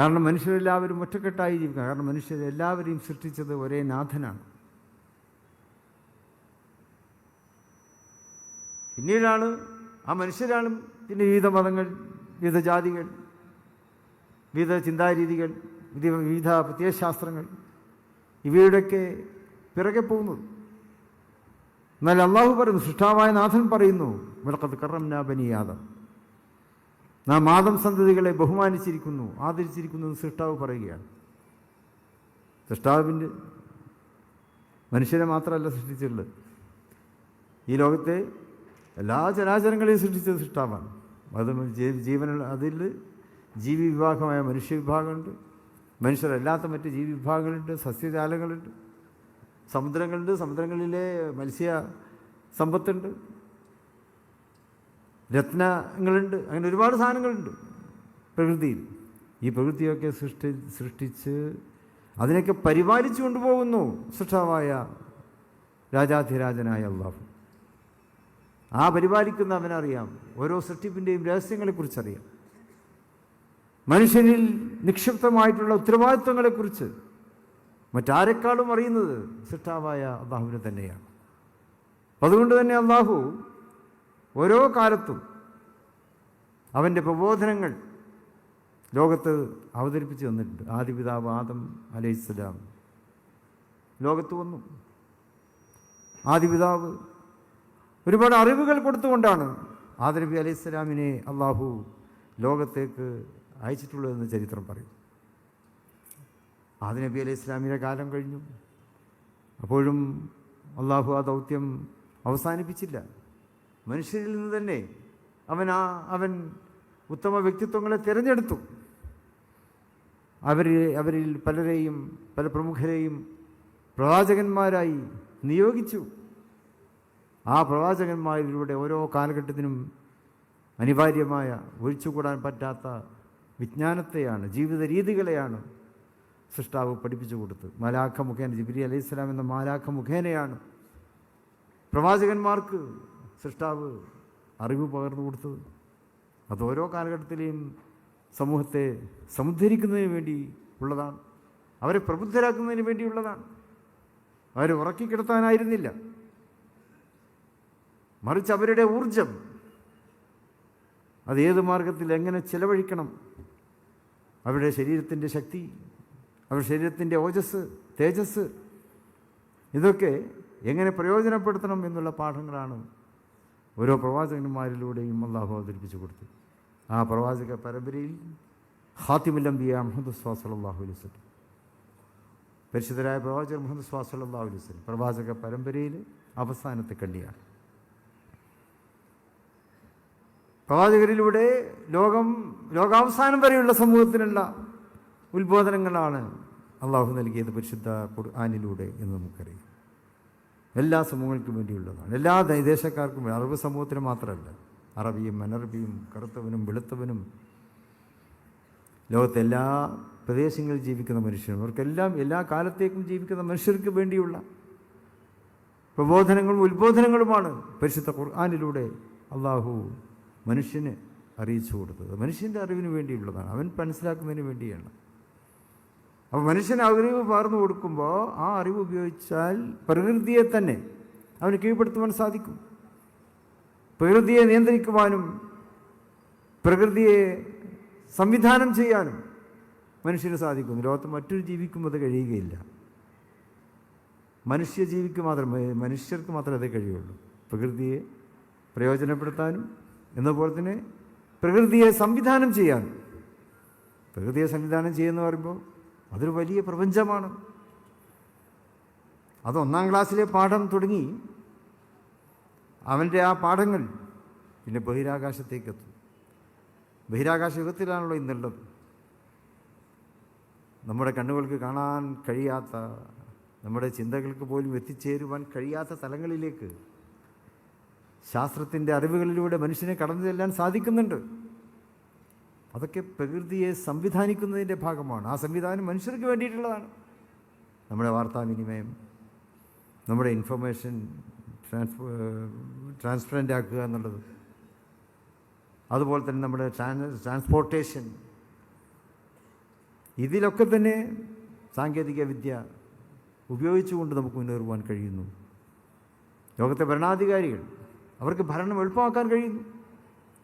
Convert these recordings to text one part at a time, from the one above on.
കാരണം മനുഷ്യരെല്ലാവരും ഒറ്റക്കെട്ടായി ജീവിക്കുക കാരണം മനുഷ്യർ എല്ലാവരെയും സൃഷ്ടിച്ചത് ഒരേ നാഥനാണ്. പിന്നീടാണ് ആ മനുഷ്യരാണ് പിന്നെ വിവിധ മതങ്ങൾ വിവിധ ജാതികൾ വിവിധ ചിന്താരീതികൾ വിവിധ പ്രത്യയശാസ്ത്രങ്ങൾ. ഇവയുടെയൊക്കെ പിറകെ പോകുന്നത്. എന്നാൽ അള്ളാഹു പറയുന്നു സൃഷ്ടാവായ നാഥൻ പറയുന്നു വിളക്കത്ത് കറംന ബനിയാദം നാം ആദം സന്തതികളെ ബഹുമാനിച്ചിരിക്കുന്നു ആദരിച്ചിരിക്കുന്നു എന്ന് സൃഷ്ടാവ് പറയുകയാണ്. സൃഷ്ടാവിന്റെ മനുഷ്യരെ മാത്രമല്ല സൃഷ്ടിച്ചിട്ടുള്ളത്. ഈ ലോകത്തെ എല്ലാ ചരാചരങ്ങളെയും സൃഷ്ടിച്ചത് സൃഷ്ടാവാണ്. അത് ജീവനുള്ള അതിൽ ജീവി വിഭാഗമായ മനുഷ്യ വിഭാഗമുണ്ട്. മനുഷ്യരല്ലാത്ത മറ്റ് ജീവി വിഭാഗങ്ങളുണ്ട് സസ്യജാലങ്ങളുണ്ട് സമുദ്രങ്ങളുണ്ട് സമുദ്രങ്ങളിലെ മത്സ്യ സമ്പത്തുണ്ട്. രത്നങ്ങളുണ്ട്. അങ്ങനെ ഒരുപാട് സാധനങ്ങളുണ്ട് പ്രകൃതിയിൽ. ഈ പ്രകൃതിയൊക്കെ സൃഷ്ടി സൃഷ്ടിച്ച് അതിനൊക്കെ പരിപാലിച്ചു കൊണ്ടുപോകുന്നു സൃഷ്ടാവായ രാജാധിരാജനായ അള്ളാഹു. ആ പരിപാലിക്കുന്ന അവനറിയാം. ഓരോ സൃഷ്ടിപ്പിന്റെയും രഹസ്യങ്ങളെക്കുറിച്ചറിയാം. മനുഷ്യനിൽ നിക്ഷിപ്തമായിട്ടുള്ള ഉത്തരവാദിത്വങ്ങളെക്കുറിച്ച് മറ്റാരെക്കാളും അറിയുന്നത് സൃഷ്ടാവായ അള്ളാഹുവിനെ തന്നെയാണ്. അതുകൊണ്ട് തന്നെ അള്ളാഹു ഓരോ കാലത്തും അവന്റെ പ്രബോധനങ്ങൾ ലോകത്ത് അവതരിപ്പിച്ച് തന്നിട്ടുണ്ട്. ആദിപിതാവ് ആദം അലൈഹിസ്സലാം. ലോകത്ത് വന്നു. ആദിപിതാവ് ഒരുപാട് അറിവുകൾ കൊടുത്തുകൊണ്ടാണ് ആദരബി അലൈഹിസ്സലാമിനെ അള്ളാഹു ലോകത്തേക്ക് അയച്ചിട്ടുള്ളതെന്ന് ചരിത്രം പറയും. ആദിനബി അലൈഹി കാലം കഴിഞ്ഞു. അപ്പോഴും അള്ളാഹു ആ ദൗത്യം അവസാനിപ്പിച്ചില്ല. മനുഷ്യരിൽ നിന്ന് തന്നെ അവൻ ആ അവൻ ഉത്തമ വ്യക്തിത്വങ്ങളെ തിരഞ്ഞെടുത്തു. അവർ അവരിൽ പലരെയും പല പ്രമുഖരെയും പ്രവാചകന്മാരായി നിയോഗിച്ചു. ആ പ്രവാചകന്മാരിലൂടെ ഓരോ കാലഘട്ടത്തിനും അനിവാര്യമായ ഒഴിച്ചുകൂടാൻ പറ്റാത്ത വിജ്ഞാനത്തെയാണ് ജീവിത രീതികളെയാണ് സൃഷ്ടാവ് പഠിപ്പിച്ചു കൊടുത്തത്. മാലാഖ മുഖേന ജിബിരി അലൈഹി സ്വലാം എന്ന മാലാഖ മുഖേനയാണ് പ്രവാചകന്മാർക്ക് സൃഷ്ടാവ് അറിവ് പകർന്നു കൊടുത്തത്. അത് ഓരോ കാലഘട്ടത്തിലെയും സമൂഹത്തെ സമുദ്ധരിക്കുന്നതിന് വേണ്ടി ഉള്ളതാണ്. അവരെ പ്രബുദ്ധരാക്കുന്നതിന് വേണ്ടിയുള്ളതാണ് അവരെ ഉറക്കിക്കിടത്താനായിരുന്നില്ല. മറിച്ച് അവരുടെ ഊർജം അത് മാർഗത്തിൽ എങ്ങനെ ചിലവഴിക്കണം? അവരുടെ ശരീരത്തിന്റെ ശക്തി അവരുടെ ശരീരത്തിന്റെ ഓജസ് തേജസ് ഇതൊക്കെ എങ്ങനെ പ്രയോജനപ്പെടുത്തണം എന്നുള്ള പാഠങ്ങളാണ് ഓരോ പ്രവാചകന്മാരിലൂടെയും അള്ളാഹു അവതരിപ്പിച്ചു കൊടുത്തു. ആ പ്രവാചക പരമ്പരയിൽ ഹാത്തിമുല്ലംബിയ മുഹമ്മദ് അലൈഹി വസല്ലം. പരിശുദ്ധരായ പ്രവാചകർ മുഹമ്മദ് സ്വാസലാഹു അലൈഹി വസല്ലം പ്രവാചക പരമ്പരയിൽ അവസാനത്തെ കണ്ണിയാണ്. പ്രവാചകരിലൂടെ ലോകം ലോകാവസാനം വരെയുള്ള സമൂഹത്തിനുള്ള ഉത്ബോധനങ്ങളാണ് അള്ളാഹു നൽകിയത് പരിശുദ്ധ ഖുർആാനിലൂടെ എന്ന് നമുക്കറിയാം. എല്ലാ സമൂഹങ്ങൾക്കും വേണ്ടിയുള്ളതാണ്. എല്ലാ ദേശക്കാർക്കും അറബ് സമൂഹത്തിന് മാത്രമല്ല. അറബിയും അനറബിയും കറുത്തവനും വെളുത്തവനും ലോകത്തെ എല്ലാ പ്രദേശങ്ങളിൽ ജീവിക്കുന്ന മനുഷ്യരും അവർക്കെല്ലാം എല്ലാ കാലത്തേക്കും ജീവിക്കുന്ന മനുഷ്യർക്ക് വേണ്ടിയുള്ള പ്രബോധനങ്ങളും ഉത്ബോധനങ്ങളുമാണ് പരിശുദ്ധ ഖുർആാനിലൂടെ അള്ളാഹു മനുഷ്യന് അറിയിച്ചു കൊടുത്തത്. മനുഷ്യന്റെ അറിവിന് വേണ്ടിയുള്ളതാണ്. അവൻ മനസ്സിലാക്കുന്നതിന് വേണ്ടിയാണ്. അപ്പോൾ മനുഷ്യൻ അറിവ് പകർന്നു കൊടുക്കുമ്പോൾ ആ അറിവ് ഉപയോഗിച്ചാൽ പ്രകൃതിയെ തന്നെ അവന് കീഴ്പ്പെടുത്തുവാൻ സാധിക്കും. പ്രകൃതിയെ നിയന്ത്രിക്കുവാനും പ്രകൃതിയെ സംവിധാനം ചെയ്യാനും മനുഷ്യന് സാധിക്കും. ലോകത്ത് മറ്റൊരു ജീവിക്കും അത് കഴിയുകയില്ല. മനുഷ്യ ജീവിക്ക് മാത്രം മനുഷ്യർക്ക് മാത്രമേ അതേ കഴിയുള്ളൂ. പ്രകൃതിയെ പ്രയോജനപ്പെടുത്താനും എന്നപോലെ തന്നെ പ്രകൃതിയെ സംവിധാനം ചെയ്യാനും. പ്രകൃതിയെ സംവിധാനം ചെയ്യുന്ന പറയുമ്പോൾ അതൊരു വലിയ പ്രപഞ്ചമാണ്. അത് ഒന്നാം ക്ലാസ്സിലെ പാഠം തുടങ്ങി അവന്റെ ആ പാഠങ്ങൾ പിന്നെ ബഹിരാകാശത്തേക്ക് ബഹിരാകാശ യുഗത്തിലാണല്ലോ ഇന്നുള്ളത്. നമ്മുടെ കണ്ണുകൾക്ക് കാണാൻ കഴിയാത്ത നമ്മുടെ ചിന്തകൾക്ക് പോലും എത്തിച്ചേരുവാൻ കഴിയാത്ത തലങ്ങളിലേക്ക് ശാസ്ത്രത്തിന്റെ അറിവുകളിലൂടെ മനുഷ്യനെ കടന്നു ചെല്ലാൻ സാധിക്കുന്നുണ്ട്. അതൊക്കെ പ്രകൃതിയെ സംവിധാനിക്കുന്നതിന്റെ ഭാഗമാണ്. ആ സംവിധാനം മനുഷ്യർക്ക് വേണ്ടിയിട്ടുള്ളതാണ്. നമ്മുടെ വാർത്താവിനിമയം നമ്മുടെ ഇൻഫർമേഷൻ ട്രാൻസ്പോ ട്രാൻസ്പെറന്റ് ആക്കുക എന്നുള്ളത്. അതുപോലെ തന്നെ നമ്മുടെ ട്രാൻ ട്രാൻസ്പോർട്ടേഷൻ. ഇതിലൊക്കെ തന്നെ സാങ്കേതിക വിദ്യ ഉപയോഗിച്ചുകൊണ്ട് നമുക്ക് മുന്നേറുവാൻ കഴിയുന്നു. ലോകത്തെ ഭരണാധികാരികൾ അവർക്ക് ഭരണം എളുപ്പമാക്കാൻ കഴിയുന്നു.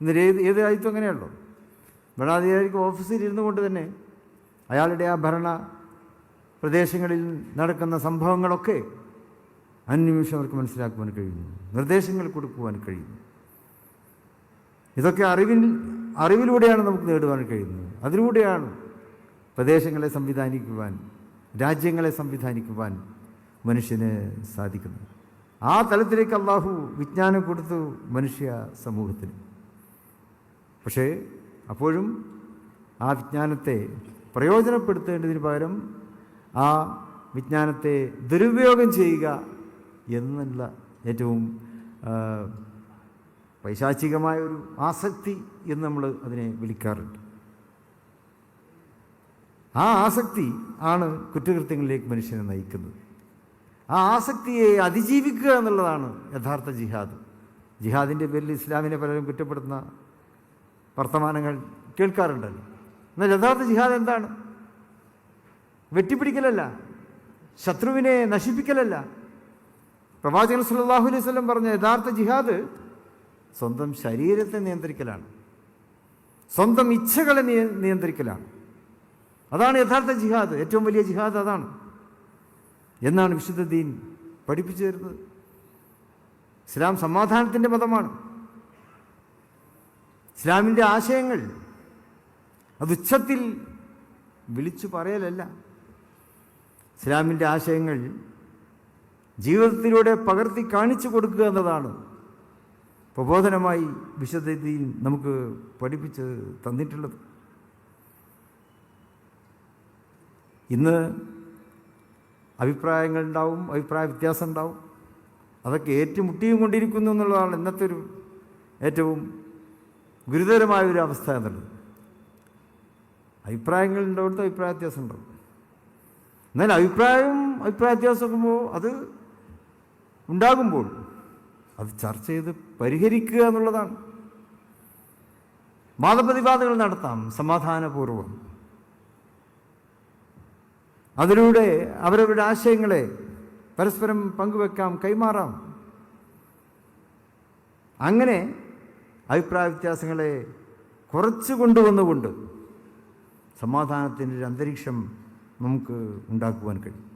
ഇന്ന് ഏത് ഏത് രാജ്യത്തും അങ്ങനെയുള്ളൂ ഭരണാധികാരിക്ക് ഓഫീസിൽ ഇരുന്നു കൊണ്ട് തന്നെ അയാളുടെ ആ ഭരണ പ്രദേശങ്ങളിൽ നടക്കുന്ന സംഭവങ്ങളൊക്കെ അന്വേഷണം അവർക്ക് മനസ്സിലാക്കുവാൻ കഴിയുന്നു. നിർദ്ദേശങ്ങൾ കൊടുക്കുവാൻ കഴിയുന്നു. ഇതൊക്കെ അറിവിൽ അറിവിലൂടെയാണ് നമുക്ക് നേടുവാൻ കഴിയുന്നത്. അതിലൂടെയാണ് പ്രദേശങ്ങളെ സംവിധാനിക്കുവാൻ രാജ്യങ്ങളെ സംവിധാനിക്കുവാൻ മനുഷ്യന് സാധിക്കുന്നത്. ആ തലത്തിലേക്ക് അള്ളാഹു വിജ്ഞാനം കൊടുത്തു മനുഷ്യ സമൂഹത്തിന്. പക്ഷേ അപ്പോഴും ആ വിജ്ഞാനത്തെ പ്രയോജനപ്പെടുത്തേണ്ടതിന് പകരം ആ വിജ്ഞാനത്തെ ദുരുപയോഗം ചെയ്യുക എന്നുള്ള ഏറ്റവും പൈശാചികമായ ഒരു ആസക്തി എന്ന് നമ്മൾ അതിനെ വിളിക്കാറുണ്ട്. ആ ആസക്തി ആണ് കുറ്റകൃത്യങ്ങളിലേക്ക് മനുഷ്യനെ നയിക്കുന്നത്. ആ ആസക്തിയെ അതിജീവിക്കുക എന്നുള്ളതാണ് യഥാർത്ഥ ജിഹാദ്. ജിഹാദിന്റെ പേരിൽ ഇസ്ലാമിനെ പലരും കുറ്റപ്പെടുത്തുന്ന വർത്തമാനങ്ങൾ കേൾക്കാറുണ്ടല്ലോ. എന്നാൽ യഥാർത്ഥ ജിഹാദ് എന്താണ്? വെട്ടിപ്പിടിക്കലല്ല ശത്രുവിനെ നശിപ്പിക്കലല്ല. പ്രവാചകൻ സുല്ലാഹു അലൈഹി വസല്ലം പറഞ്ഞ യഥാർത്ഥ ജിഹാദ് സ്വന്തം ശരീരത്തെ നിയന്ത്രിക്കലാണ്. സ്വന്തം ഇച്ഛകളെ നിയ- നിയന്ത്രിക്കലാണ്. അതാണ് യഥാർത്ഥ ജിഹാദ്. ഏറ്റവും വലിയ ജിഹാദ് അതാണ്. എന്നാണ് വിശുദ്ധ ദീൻ പഠിപ്പിച്ചു തരുന്നത്. ഇസ്ലാം സമാധാനത്തിന്റെ മതമാണ്. ഇസ്ലാമിന്റെ ആശയങ്ങൾ അത് ഉച്ചത്തിൽ വിളിച്ചു പറയലല്ല. ഇസ്ലാമിന്റെ ആശയങ്ങൾ ജീവിതത്തിലൂടെ പകർത്തി കാണിച്ചു കൊടുക്കുക എന്നതാണ് പ്രബോധനമായി വിശുദ്ധ ദീൻ നമുക്ക് പഠിപ്പിച്ച് തന്നിട്ടുള്ളത്. ഇന്ന് അഭിപ്രായങ്ങൾ ഉണ്ടാവും അഭിപ്രായ വ്യത്യാസം ഉണ്ടാവും. അതൊക്കെ ഏറ്റുമുട്ടിയും കൊണ്ടിരിക്കുന്നു എന്നുള്ളതാണ് ഇന്നത്തെ ഒരു ഏറ്റവും ഗുരുതരമായ ഒരു അവസ്ഥ എന്നുള്ളത് അഭിപ്രായങ്ങൾ ഉണ്ടവിടുത്തെ അഭിപ്രായ വ്യത്യാസം ഉണ്ടാവും എന്നാൽ അഭിപ്രായം അഭിപ്രായ വ്യത്യാസമാകുമ്പോൾ അത് ഉണ്ടാകുമ്പോൾ അത് ചർച്ച ചെയ്ത് പരിഹരിക്കുക എന്നുള്ളതാണ്. വാദപ്രതിവാദങ്ങൾ നടത്താം സമാധാനപൂർവം. അതിലൂടെ അവരവരുടെ ആശയങ്ങളെ പരസ്പരം പങ്കുവെക്കാം കൈമാറാം. അങ്ങനെ അഭിപ്രായ വ്യത്യാസങ്ങളെ കുറച്ച് കൊണ്ടുവന്നുകൊണ്ട് സമാധാനത്തിന്റെ ഒരു അന്തരീക്ഷം നമുക്ക് ഉണ്ടാക്കുവാൻ കഴിയും.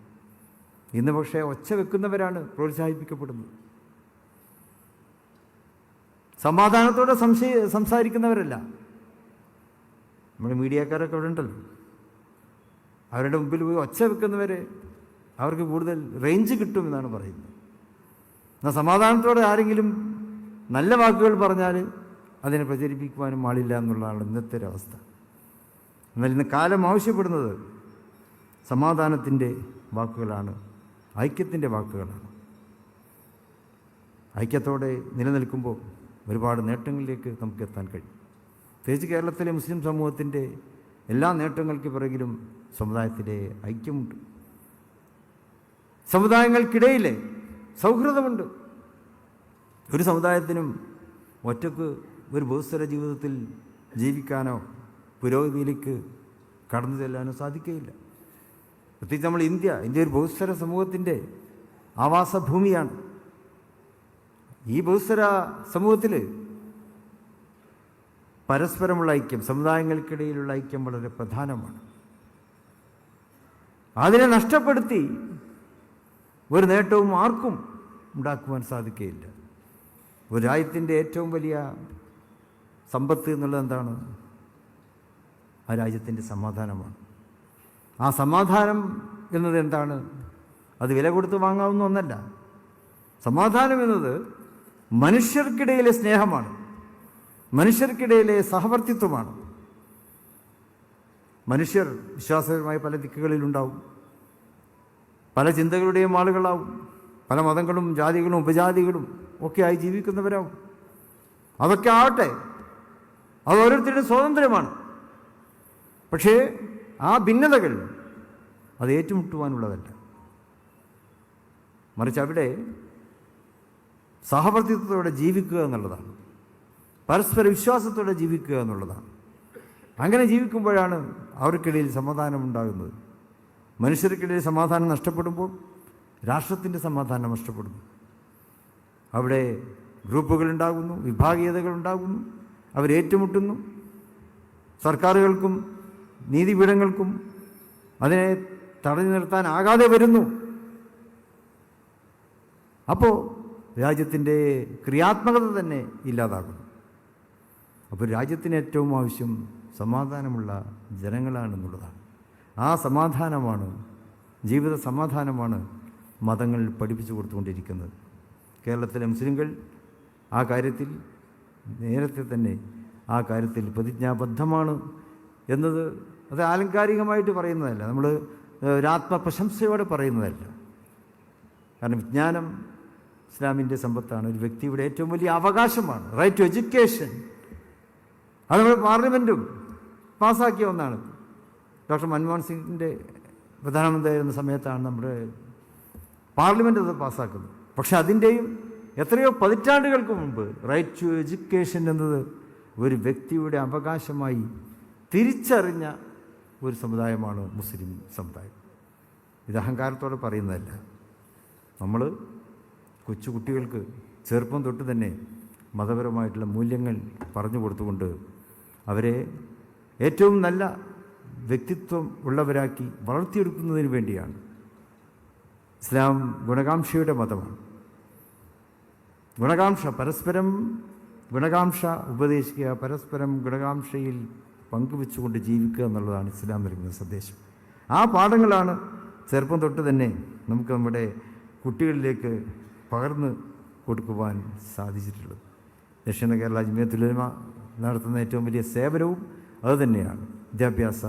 ഇന്ന് പക്ഷേ ഒച്ച വെക്കുന്നവരാണ് പ്രോത്സാഹിപ്പിക്കപ്പെടുന്നത്. സമാധാനത്തോടെ സംശയ സംസാരിക്കുന്നവരല്ല. നമ്മുടെ മീഡിയക്കാരൊക്കെ അവിടെ ഉണ്ടല്ലോ. അവരുടെ മുമ്പിൽ പോയി ഒച്ച വെക്കുന്നവരെ അവർക്ക് കൂടുതൽ റേഞ്ച് കിട്ടുമെന്നാണ് പറയുന്നത്. എന്നാൽ സമാധാനത്തോടെ ആരെങ്കിലും നല്ല വാക്കുകൾ പറഞ്ഞാൽ അതിനെ പ്രചരിപ്പിക്കുവാനും ആളില്ല എന്നുള്ളതാണ് ഇന്നത്തെ ഒരവസ്ഥ എന്നാൽ ഇന്ന് കാലം ആവശ്യപ്പെടുന്നത് സമാധാനത്തിന്റെ വാക്കുകളാണ് ഐക്യത്തിന്റെ വാക്കുകളാണ്. ഐക്യത്തോടെ നിലനിൽക്കുമ്പോൾ ഒരുപാട് നേട്ടങ്ങളിലേക്ക് നമുക്ക് എത്താൻ കഴിയും. പ്രത്യേകിച്ച് കേരളത്തിലെ മുസ്ലിം സമൂഹത്തിന്റെ എല്ലാ നേട്ടങ്ങൾക്ക് പിറകിലും സമുദായത്തിലെ ഐക്യമുണ്ട്. സമുദായങ്ങൾക്കിടയിലെ സൗഹൃദമുണ്ട്. ഒരു സമുദായത്തിനും ഒറ്റയ്ക്ക് ഒരു ബഹുസ്വര ജീവിതത്തിൽ ജീവിക്കാനോ പുരോഗതിയിലേക്ക് കടന്നു ചെല്ലാനോ സാധിക്കുകയില്ല. പ്രത്യേകിച്ച് നമ്മൾ ഇന്ത്യ ഇന്ത്യ ഒരു ബഹുസ്വര സമൂഹത്തിന്റെ ആവാസഭൂമിയാണ്. ഈ ബഹുസ്വര സമൂഹത്തിൽ പരസ്പരമുള്ള ഐക്യം സമുദായങ്ങൾക്കിടയിലുള്ള ഐക്യം വളരെ പ്രധാനമാണ്. അതിനെ നഷ്ടപ്പെടുത്തി ഒരു നേട്ടവും ആർക്കും ഉണ്ടാക്കുവാൻ സാധിക്കുകയില്ല. ഒരു രാജ്യത്തിന്റെ ഏറ്റവും വലിയ സമ്പത്ത് എന്നുള്ളത് എന്താണ്? ആ രാജ്യത്തിന്റെ സമാധാനമാണ്. ആ സമാധാനം എന്നത് എന്താണ്? അത് വില കൊടുത്ത് വാങ്ങാവുന്ന ഒന്നല്ല. സമാധാനം എന്നത് മനുഷ്യർക്കിടയിലെ സ്നേഹമാണ്. മനുഷ്യർക്കിടയിലെ സഹവർത്തിത്വമാണ്. മനുഷ്യർ വിശ്വാസപരമായ പല ദിക്കുകളിലുണ്ടാവും. പല ചിന്തകളുടെയും ആളുകളാവും. പല മതങ്ങളും ജാതികളും ഉപജാതികളും ഒക്കെ ആയി ജീവിക്കുന്നവരാവും. അതൊക്കെ ആവട്ടെ അത് ഓരോരുത്തരുടെയും സ്വാതന്ത്ര്യമാണ്. പക്ഷേ ആ ഭിന്നതകൾ അത് ഏറ്റുമുട്ടുവാനുള്ളതല്ല. മറിച്ച് അവിടെ സഹവർത്തിത്വത്തോടെ ജീവിക്കുക എന്നുള്ളതാണ്. പരസ്പര വിശ്വാസത്തോടെ ജീവിക്കുക എന്നുള്ളതാണ്. അങ്ങനെ ജീവിക്കുമ്പോഴാണ് അവർക്കിടയിൽ സമാധാനം ഉണ്ടാകുന്നത് മനുഷ്യർക്കിടയിൽ സമാധാനം നഷ്ടപ്പെടുമ്പോൾ രാഷ്ട്രത്തിന്റെ സമാധാനം നഷ്ടപ്പെടുന്നു. അവിടെ ഗ്രൂപ്പുകളുണ്ടാകുന്നു വിഭാഗീയതകളുണ്ടാകുന്നു. അവരേറ്റുമുട്ടുന്നു. സർക്കാരുകൾക്കും നീതിപീഠങ്ങൾക്കും അതിനെ തടഞ്ഞു നിർത്താനാകാതെ വരുന്നു. അപ്പോൾ രാജ്യത്തിന്റെ ക്രിയാത്മകത തന്നെ ഇല്ലാതാകുന്നു. അപ്പോൾ രാജ്യത്തിന് ഏറ്റവും ആവശ്യം സമാധാനമുള്ള ജനങ്ങളാണെന്നുള്ളതാണ്. ആ സമാധാനമാണ് ജീവിത സമാധാനമാണ് മതങ്ങൾ പഠിപ്പിച്ചു കൊടുത്തുകൊണ്ടിരിക്കുന്നത്. കേരളത്തിലെ മുസ്ലിങ്ങൾ ആ കാര്യത്തിൽ നേരത്തെ തന്നെ ആ കാര്യത്തിൽ പ്രതിജ്ഞാബദ്ധമാണ് എന്നത് അത് ആലങ്കാരികമായിട്ട് പറയുന്നതല്ല. നമ്മൾ ഒരാത്മപ്രശംസയോടെ പറയുന്നതല്ല. കാരണം വിജ്ഞാനം ഇസ്ലാമിന്റെ സമ്പത്താണ്. ഒരു വ്യക്തിയുടെ ഏറ്റവും വലിയ അവകാശമാണ്. റൈറ്റ് ടു എഡ്യൂക്കേഷൻ അത് നമ്മൾ പാർലമെന്റും പാസ്സാക്കിയ ഒന്നാണ്. ഡോക്ടർ മൻമോഹൻ സിംഗിന്റെ പ്രധാനമന്ത്രിയായിരുന്ന സമയത്താണ് നമ്മുടെ പാർലമെന്റ് അത് പാസ്സാക്കുന്നത്. പക്ഷെ അതിന്റെയും എത്രയോ പതിറ്റാണ്ടുകൾക്ക് മുമ്പ് റൈറ്റ് ടു എഡ്യൂക്കേഷൻ എന്നത് ഒരു വ്യക്തിയുടെ അവകാശമായി തിരിച്ചറിഞ്ഞ ഒരു സമുദായമാണ് മുസ്ലിം സമുദായം. ഇത് അഹങ്കാരത്തോടെ പറയുന്നതല്ല. നമ്മൾ കൊച്ചുകുട്ടികൾക്ക് ചെറുപ്പം തൊട്ട് തന്നെ മതപരമായിട്ടുള്ള മൂല്യങ്ങൾ പറഞ്ഞു കൊടുത്തുകൊണ്ട് അവരെ ഏറ്റവും നല്ല വ്യക്തിത്വം ഉള്ളവരാക്കി വളർത്തിയെടുക്കുന്നതിന് വേണ്ടിയാണ്. ഇസ്ലാം ഗുണകാംക്ഷയുടെ മതമാണ്. ഗുണകാംക്ഷ പരസ്പരം ഗുണകാംക്ഷ ഉപദേശിക്കുക പരസ്പരം ഗുണകാംക്ഷയിൽ പങ്കുവെച്ചുകൊണ്ട് ജീവിക്കുക എന്നുള്ളതാണ് ഇസ്ലാം നൽകുന്ന സന്ദേശം. ആ പാഠങ്ങളാണ് ചെറുപ്പം തൊട്ട് തന്നെ നമുക്ക് നമ്മുടെ കുട്ടികളിലേക്ക് പകർന്ന് കൊടുക്കുവാൻ സാധിച്ചിട്ടുള്ളത്. ദക്ഷിണ കേരള ജമിയത്തുലമ നടത്തുന്ന ഏറ്റവും വലിയ സേവനവും അതുതന്നെയാണ് വിദ്യാഭ്യാസ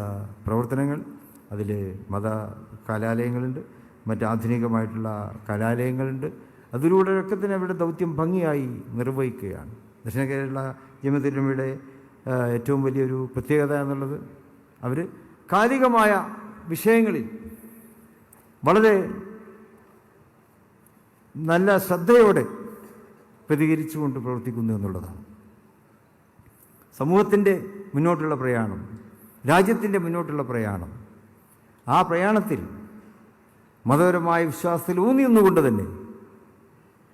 പ്രവർത്തനങ്ങൾ അതിൽ മത കലാലയങ്ങളുണ്ട് മറ്റ് ആധുനികമായിട്ടുള്ള കലാലയങ്ങളുണ്ട് അതിലൂടെയൊക്കെ തന്നെ അവരുടെ ദൗത്യം ഭംഗിയായി നിർവഹിക്കുകയാണ്. ദക്ഷിണ കേരള ജമതിരമയുടെ ഏറ്റവും വലിയൊരു പ്രത്യേകത എന്നുള്ളത് അവർ കാലികമായ വിഷയങ്ങളിൽ വളരെ നല്ല ശ്രദ്ധയോടെ പ്രതികരിച്ചുകൊണ്ട് പ്രവർത്തിക്കുന്നു എന്നുള്ളതാണ്. സമൂഹത്തിന്റെ മുന്നോട്ടുള്ള പ്രയാണം രാജ്യത്തിന്റെ മുന്നോട്ടുള്ള പ്രയാണം ആ പ്രയാണത്തിൽ മതപരമായ വിശ്വാസത്തിൽ ഊന്നി നിന്നുകൊണ്ട് തന്നെ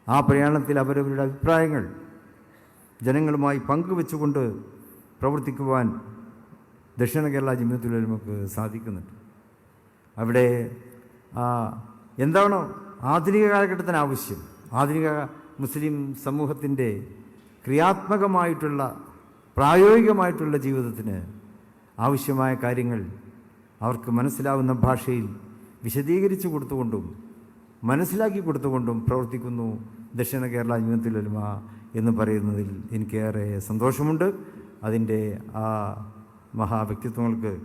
ആ പ്രയാണത്തിൽ അവരവരുടെ അഭിപ്രായങ്ങൾ ജനങ്ങളുമായി പങ്കുവെച്ചുകൊണ്ട് പ്രവർത്തിക്കുവാൻ ദക്ഷിണ കേരള ജിമ്മത്തുൽ നമുക്ക് സാധിക്കുന്നുണ്ട്. അവിടെ എന്താണോ ആധുനിക കാലഘട്ടത്തിന് ആവശ്യം. ആധുനിക മുസ്ലിം സമൂഹത്തിന്റെ ക്രിയാത്മകമായിട്ടുള്ള പ്രായോഗികമായിട്ടുള്ള ജീവിതത്തിന് ആവശ്യമായ കാര്യങ്ങൾ അവർക്ക് മനസ്സിലാവുന്ന ഭാഷയിൽ വിശദീകരിച്ചു കൊടുത്തുകൊണ്ടും മനസ്സിലാക്കി കൊടുത്തുകൊണ്ടും പ്രവർത്തിക്കുന്നു ദക്ഷിണ കേരള യുവത്തിലൊരുമ എന്ന് പറയുന്നതിൽ എനിക്കേറെ സന്തോഷമുണ്ട്. അതിന്റെ ആ മഹാവ്യക്തിത്വങ്ങൾക്ക്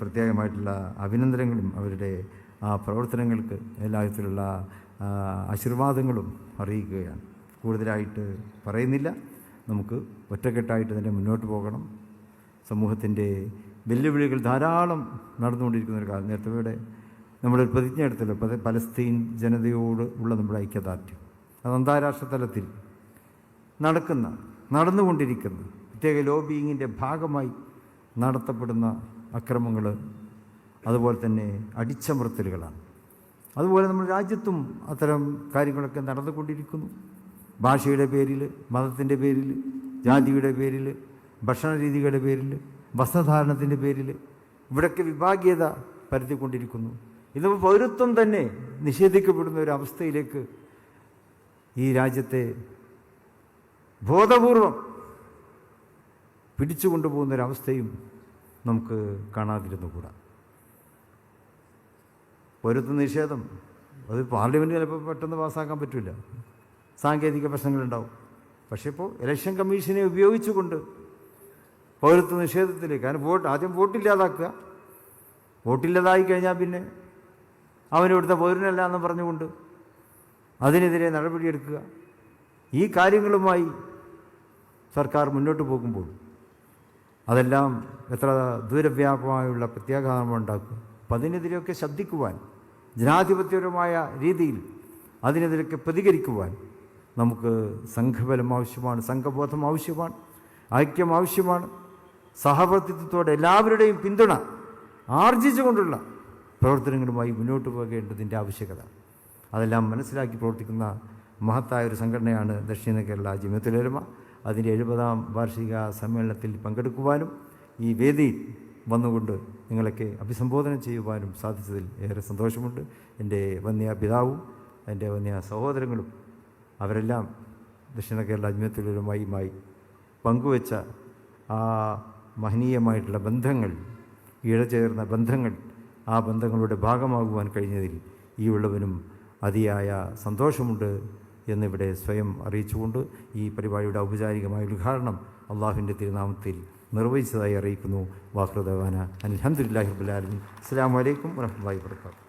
പ്രത്യേകമായിട്ടുള്ള അഭിനന്ദനങ്ങളും അവരുടെ ആ പ്രവർത്തനങ്ങൾക്ക് എല്ലാ വിധത്തിലുള്ള ആശീർവാദങ്ങളും അറിയിക്കുകയാണ്. കൂടുതലായിട്ട് പറയുന്നില്ല. നമുക്ക് ഒറ്റക്കെട്ടായിട്ട് തന്നെ മുന്നോട്ട് പോകണം. സമൂഹത്തിന്റെ വെല്ലുവിളികൾ ധാരാളം നടന്നുകൊണ്ടിരിക്കുന്ന ഒരു കാലം. നേരത്തെ ഇവിടെ നമ്മളൊരു പ്രതിജ്ഞ എടുത്തല്ലോ. പലസ്തീൻ ജനതയോട് ഉള്ള നമ്മുടെ ഐക്യദാർഢ്യം. അത് അന്താരാഷ്ട്ര തലത്തിൽ നടക്കുന്ന നടന്നുകൊണ്ടിരിക്കുന്ന പ്രത്യേക ലോബിയിങ്ങിന്റെ ഭാഗമായി നടത്തപ്പെടുന്ന അക്രമങ്ങൾ അതുപോലെ തന്നെ അടിച്ചമർത്തലുകളാണ്. അതുപോലെ നമ്മുടെ രാജ്യത്തും അത്തരം കാര്യങ്ങളൊക്കെ നടന്നുകൊണ്ടിരിക്കുന്നു. ഭാഷയുടെ പേരിൽ മതത്തിന്റെ പേരിൽ ജാതിയുടെ പേരിൽ ഭക്ഷണ രീതികളുടെ പേരിൽ വസ്ത്രധാരണത്തിന്റെ പേരിൽ ഇവിടൊക്കെ വിഭാഗീയത പരത്തിക്കൊണ്ടിരിക്കുന്നു. ഇന്ന് പൗരത്വം തന്നെ നിഷേധിക്കപ്പെടുന്ന ഒരു അവസ്ഥയിലേക്ക് ഈ രാജ്യത്തെ ബോധപൂർവം പിടിച്ചു ഒരവസ്ഥയും നമുക്ക് കാണാതിരുന്നുകൂടാ. പൗരത്വ നിഷേധം അത് പാർലമെന്റ് ചിലപ്പോൾ പെട്ടെന്ന് പാസ്സാക്കാൻ പറ്റില്ല സാങ്കേതിക പ്രശ്നങ്ങളുണ്ടാവും. പക്ഷേ ഇപ്പോൾ ഇലക്ഷൻ കമ്മീഷനെ ഉപയോഗിച്ചുകൊണ്ട് പൗരത്വ നിഷേധത്തിലേക്ക് കാരണം വോട്ട് ആദ്യം വോട്ടില്ലാതാക്കുക. വോട്ടില്ലാതായി കഴിഞ്ഞാൽ പിന്നെ അവനിവിടുത്തെ പൗരനല്ല എന്ന് പറഞ്ഞുകൊണ്ട് അതിനെതിരെ നടപടിയെടുക്കുക. ഈ കാര്യങ്ങളുമായി സർക്കാർ മുന്നോട്ട് പോകുമ്പോൾ അതെല്ലാം എത്ര ദൂരവ്യാപകമായുള്ള പ്രത്യാഘാതം ഉണ്ടാക്കും. അപ്പം അതിനെതിരെയൊക്കെ ശബ്ദിക്കുവാൻ ജനാധിപത്യപരമായ രീതിയിൽ അതിനെതിരൊക്കെ പ്രതികരിക്കുവാൻ നമുക്ക് സംഘബലം ആവശ്യമാണ് സംഘബോധം ആവശ്യമാണ് ഐക്യം ആവശ്യമാണ്. സഹവർത്തിത്വത്തോടെ എല്ലാവരുടെയും പിന്തുണ ആർജിച്ചുകൊണ്ടുള്ള പ്രവർത്തനങ്ങളുമായി മുന്നോട്ട് പോകേണ്ടതിന്റെ ആവശ്യകത. അതെല്ലാം മനസ്സിലാക്കി പ്രവർത്തിക്കുന്ന മഹത്തായ ഒരു സംഘടനയാണ് ദക്ഷിണ കേരള ജിമത്തുലരുമ അതിന്റെ എഴുപതാം വാർഷിക സമ്മേളനത്തിൽ പങ്കെടുക്കുവാനും ഈ വേദിയിൽ വന്നുകൊണ്ട് നിങ്ങളൊക്കെ അഭിസംബോധന ചെയ്യുവാനും സാധിച്ചതിൽ ഏറെ സന്തോഷമുണ്ട്. എന്റെ വന്യ പിതാവും എന്റെ വന്യ സഹോദരങ്ങളും അവരെല്ലാം ദക്ഷിണ കേരള അജ്മത്തുലരുമായുമായി പങ്കുവച്ച ആ മഹനീയമായിട്ടുള്ള ബന്ധങ്ങൾ ഇഴചേർന്ന ബന്ധങ്ങൾ ആ ബന്ധങ്ങളുടെ ഭാഗമാകുവാൻ കഴിഞ്ഞതിൽ ഈ ഉള്ളവനും അതിയായ സന്തോഷമുണ്ട് എന്നിവിടെ സ്വയം അറിയിച്ചുകൊണ്ട് ഈ പരിപാടിയുടെ ഔപചാരികമായ ഉദ്ഘാടനം അള്ളാഹുവിന്റെ തിരുനാമത്തിൽ നിർവഹിച്ചതായി അറിയിക്കുന്നു. വാഹൃദവാന അലഹമുല്ലാഹി റബുലാലമി അസ്സാം വലൈക്കും വരഹമുല്ലാ വർക്കാത്തു